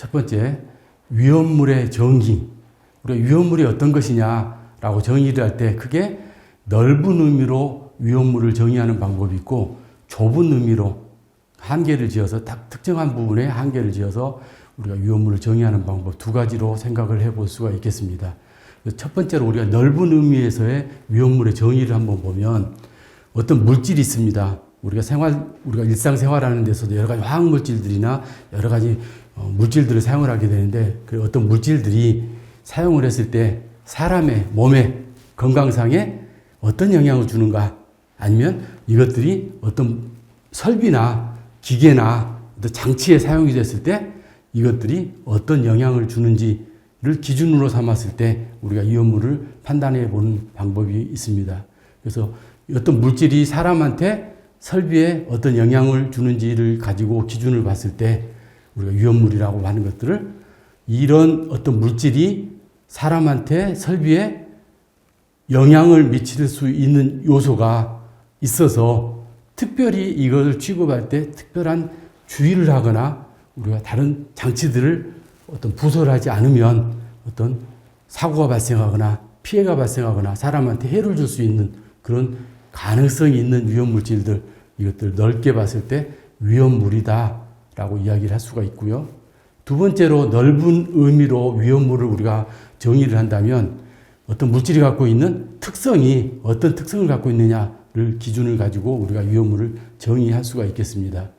첫 번째, 위험물의 정의. 우리가 위험물이 어떤 것이냐라고 정의를 할때 크게 넓은 의미로 위험물을 정의하는 방법이 있고 좁은 의미로 한계를 지어서 딱 특정한 부분에 한계를 지어서 우리가 위험물을 정의하는 방법 두 가지로 생각을 해볼 수가 있겠습니다. 첫 번째로 우리가 넓은 의미에서의 위험물의 정의를 한번 보면 어떤 물질이 있습니다. 우리가 생활, 우리가 일상생활하는 데서도 여러 가지 화학 물질들이나 여러 가지 어, 물질들을 사용을 하게 되는데 그 어떤 물질들이 사용을 했을 때 사람의 몸에 건강상에 어떤 영향을 주는가 아니면 이것들이 어떤 설비나 기계나 어떤 장치에 사용이 됐을 때 이것들이 어떤 영향을 주는지를 기준으로 삼았을 때 우리가 위험물을 판단해 보는 방법이 있습니다. 그래서 어떤 물질이 사람한테 설비에 어떤 영향을 주는지를 가지고 기준을 봤을 때 우리가 위험물이라고 하는 것들을 이런 어떤 물질이 사람한테 설비에 영향을 미칠 수 있는 요소가 있어서 특별히 이것을 취급할 때 특별한 주의를 하거나 우리가 다른 장치들을 어떤 부설하지 않으면 어떤 사고가 발생하거나 피해가 발생하거나 사람한테 해를 줄 수 있는 그런 가능성이 있는 위험 물질들 이것들 넓게 봤을 때 위험물이다라고 이야기를 할 수가 있고요. 두 번째로 넓은 의미로 위험물을 우리가 정의를 한다면 어떤 물질이 갖고 있는 특성이 어떤 특성을 갖고 있느냐를 기준을 가지고 우리가 위험물을 정의할 수가 있겠습니다.